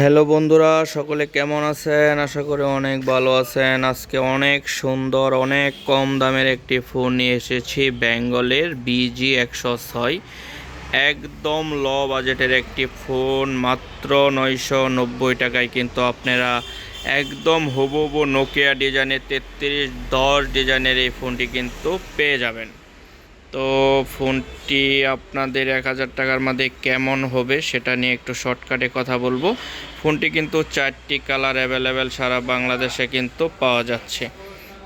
Hello বন্ধুরা, সকলে কেমন আছেন? আশা করি অনেক ভালো আছেন। আজকে অনেক সুন্দর, অনেক কম দামের একটি ফোন নিয়ে এসেছি বেঙ্গলের বিজি একশো ছয়। একদম ল বাজেটের একটি ফোন, মাত্র নয়শো নব্বই টাকায় কিন্তু আপনারা একদম হুবহু নোকিয়া ডিজাইনের তেত্রিশ, দশ ডিজাইনের এই ফোনটি কিন্তু পেয়ে যাবেন। তো ফোনটি আপনাদের এক হাজার টাকার মধ্যে কেমন হবে সেটা নিয়ে একটু শর্টকাটে কথা বলব। ফোনটি কিন্তু চারটি কালার অ্যাভেলেবেল সারা বাংলাদেশে কিন্তু পাওয়া যাচ্ছে।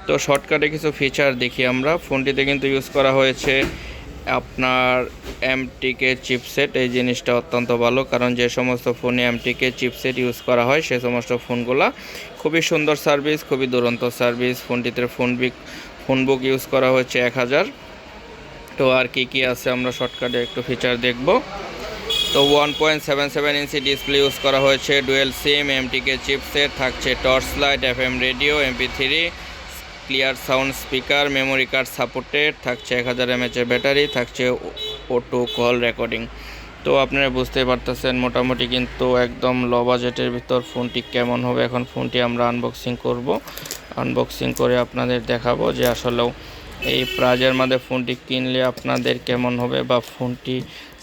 তো শর্টকাটে কিছু ফিচার দেখি আমরা। ফোনটিতে কিন্তু ইউজ করা হয়েছে আপনার এমটিকে চিপসেট এই জিনিসটা অত্যন্ত ভালো, কারণ যে সমস্ত ফোনে এমটিকে চিপসেট ইউজ করা হয়, সে সমস্ত ফোনগুলা খুবই সুন্দর সার্ভিস খুবই দুরন্ত সার্ভিস ফোনটিতে ফোন বিক ফোন বুক ইউজ করা হয়েছে এক হাজার। তো আর কি কি আছে আমরা শর্টকাটে একটু ফিচার দেখব। তো one point seven seven inch display use করা হয়েছে ডুয়েল সিম এমটিকে চিপসেট থাকছে torch light F M radio MP three clear sound speaker memory card supported থাকছে এক হাজার এমএচের ব্যাটারি থাকছে অটো কল রেকর্ডিং তো আপনারা বুঝতে পারতেছেন, মোটামুটি কিন্তু একদম লো বাজেটের ভিতর ফোনটি কেমন হবে, এখন ফোনটি আমরা আনবক্সিং করব। আনবক্সিং করে আপনাদের দেখাবো যে আসলেও এই প্রাইজের মধ্যে ফোনটি কিনলে আপনাদের কেমন হবে বা ফোনটি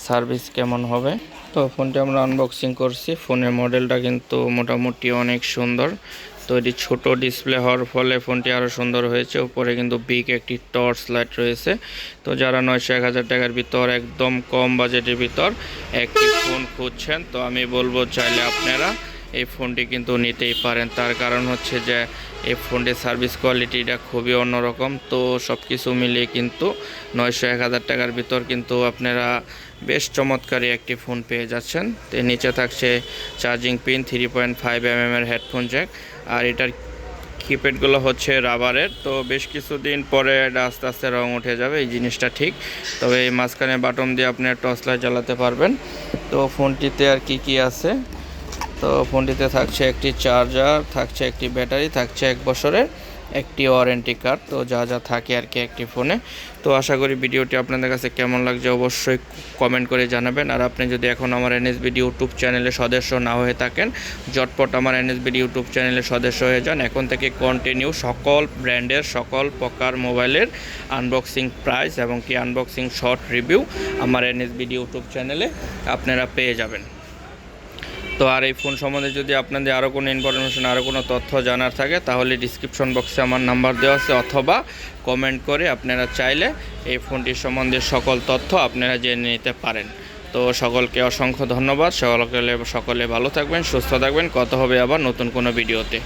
সার্ভিস কেমন হবে? তো ফোনটি আমরা আনবক্সিং করছি। ফোনের মডেলটা কিন্তু মোটামুটি অনেক সুন্দর। তো এটি ছোট ডিসপ্লে হওয়ার ফলে ফোনটি আরও সুন্দর হয়েছে। উপরে কিন্তু বিগ একটি টর্চ লাইট রয়েছে। তো যারা নয়শো এক হাজার টাকার ভিতর, একদম কম বাজেটের ভিতর একটি ফোন খুঁজছেন, তো আমি বলব চাইলে আপনারা এই ফোনটি কিন্তু নিতেই পারেন। তার কারণ হচ্ছে যে এই ফোনটির সার্ভিস কোয়ালিটিটা খুবই অন্যরকম। তো সব কিছু মিলিয়ে কিন্তু নয়শো এক হাজার টাকার ভিতর কিন্তু আপনারা বেশ চমৎকারী একটি ফোন পেয়ে যাচ্ছেন। তো নিচে থাকছে charging pin three point five M এর হেডফোন জ্যাক। আর এটার কিপ্যাডগুলো হচ্ছে রাবারের। তো বেশ কিছুদিন পরে এটা আস্তে আস্তে রং উঠে যাবে, এই জিনিসটা ঠিক। তবে এই মাঝখানে বাটন দিয়ে আপনি টর্চ লাইট জ্বালাতে পারবেন। তো ফোনটিতে আর কি কি আছে? তো ফোনটিতে থাকছে একটি চার্জার, থাকছে একটি ব্যাটারি, থাকছে এক বছরের একটি ওয়ারেন্টি কার্ড তো যা যা থাকে আর কি একটি ফোনে। তো আশা করি ভিডিওটি আপনাদের কাছে কেমন লাগছে অবশ্যই কমেন্ট করে জানাবেন। আর আপনি যদি এখন আমার এনএসবিডি ইউটিউব চ্যানেলে সদস্য না হয়ে থাকেন জটপট আমার এনএসবিডি ইউটিউব চ্যানেলে সদস্য হয়ে যান। এখন থেকে কন্টিনিউ সকল ব্র্যান্ডের, সকল প্রকার মোবাইলের আনবক্সিং প্রাইস এবং কি আনবক্সিং শর্ট রিভিউ আমার এনএসবিডি ইউটিউব চ্যানেলে আপনারা পেয়ে যাবেন। তো আর এই ফোন সম্বন্ধে যদি আপনাদের আরও কোনো ইনফরমেশন আরও কোনো তথ্য জানার থাকে, তাহলে ডিসক্রিপশন বক্সে আমার নাম্বার দেওয়া আছে, অথবা কমেন্ট করে আপনারা চাইলে এই ফোনটির সম্বন্ধে সকল তথ্য আপনারা জেনে নিতে পারেন। তো সকলকে অসংখ্য ধন্যবাদ, সকলে সকলে ভালো থাকবেন, সুস্থ থাকবেন কত হবে আবার নতুন কোনো ভিডিওতে